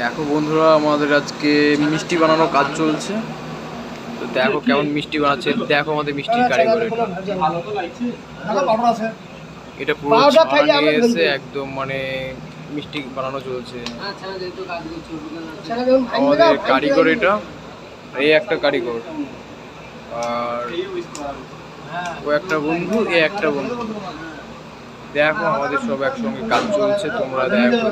দেখো বন্ধুরা আমাদের আজকে মিষ্টি বানানোর কাজ চলছে। তো দেখো কেমন মিষ্টি বানাচ্ছে। দেখো আমাদের মিষ্টির কারিগর এটা। এটা পুরো খাইয়ে নিয়ে এসে একদম মানে মিষ্টি বানানো চলছে। আমাদের কারিগর এটা। এই একটা কারিগর। আর ও একটা বন্ধু এ একটা বন্ধু। দেখো, আমাদের সব একসঙ্গে কাজ চলছে, তোমরা দেখো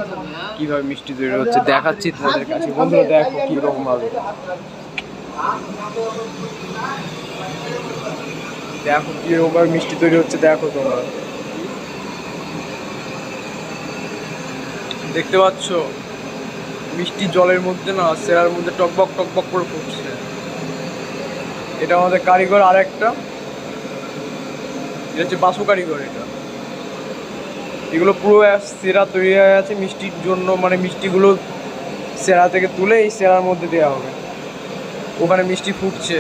কীভাবে মিষ্টি তৈরি হচ্ছে। দেখাচ্ছি তোমাদের কাছে। বন্ধুরা, দেখো কীরকম ভাবে। দেখো কীরকম ভাবে মিষ্টি তৈরি হচ্ছে, দেখো তোমরা। দেখতে পাচ্ছ? মিষ্টি জলের মধ্যে না, সেরার মধ্যে টকবক টকবক করে ফুটছে। এটা আমাদের কারিগর আর একটা এটা হচ্ছে বাসু কারিগর, এটা। এগুলো পুরো সেরা তৈরি হয়ে আছে। মিষ্টির জন্য মানে মিষ্টিগুলো সেরা থেকে তুলে এই সেরার মধ্যে দেওয়া হবে। ওখানে মিষ্টি ফুটছে।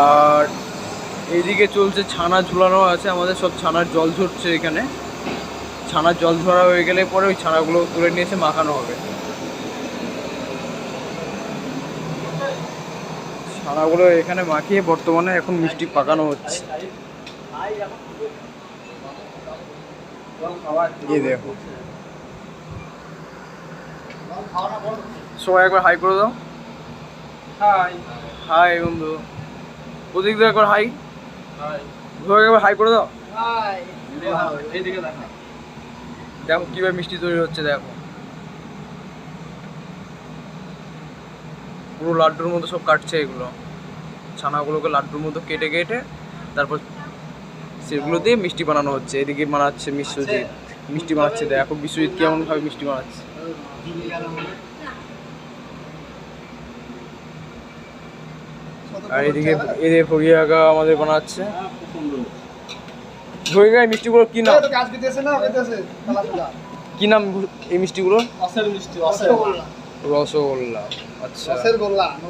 আর এইদিকে চলছে, ছানা ঝুলানো আছে আমাদের। সব ছানার জল ঝরছে এখানে। ছানার জল ঝরা হয়ে গেলে পরে ওই ছানাগুলো তুলে নিয়ে এসে মাখানো হবে। ছানাগুলো এখানে মাখিয়ে বর্তমানে এখন মিষ্টি পাকানো হচ্ছে। এই দেখো। সবাই একবার হাই করে দাও। হাই বন্ধু। ওদিক দিয়ে একবার হাই সবাই একবার হাই করে দাও। দেখো। কীভাবে মিষ্টি তৈরি হচ্ছে দেখো। পুরো লাড্ডুর মতো সব কাটছে এগুলো। ছানাগুলোকে লাড্ডুর মতো কেটে কেটে তারপর সেগুলো দিয়ে মিষ্টি বানানো হচ্ছে। এদিকে বানাচ্ছে বিশ্বজিৎ মিষ্টি বানাচ্ছে দেখো বিশ্বজিৎ কেমন ভাবে মিষ্টি বানাচ্ছে। আর এদিকে এদিকে ফরিয়াগা আমাদের বানাচ্ছে। ফরিয়াগায় মিষ্টিগুলো কি নাম। কি নাম এই মিষ্টিগুলো। রসগোল্লা। আচ্ছা। গোল্লা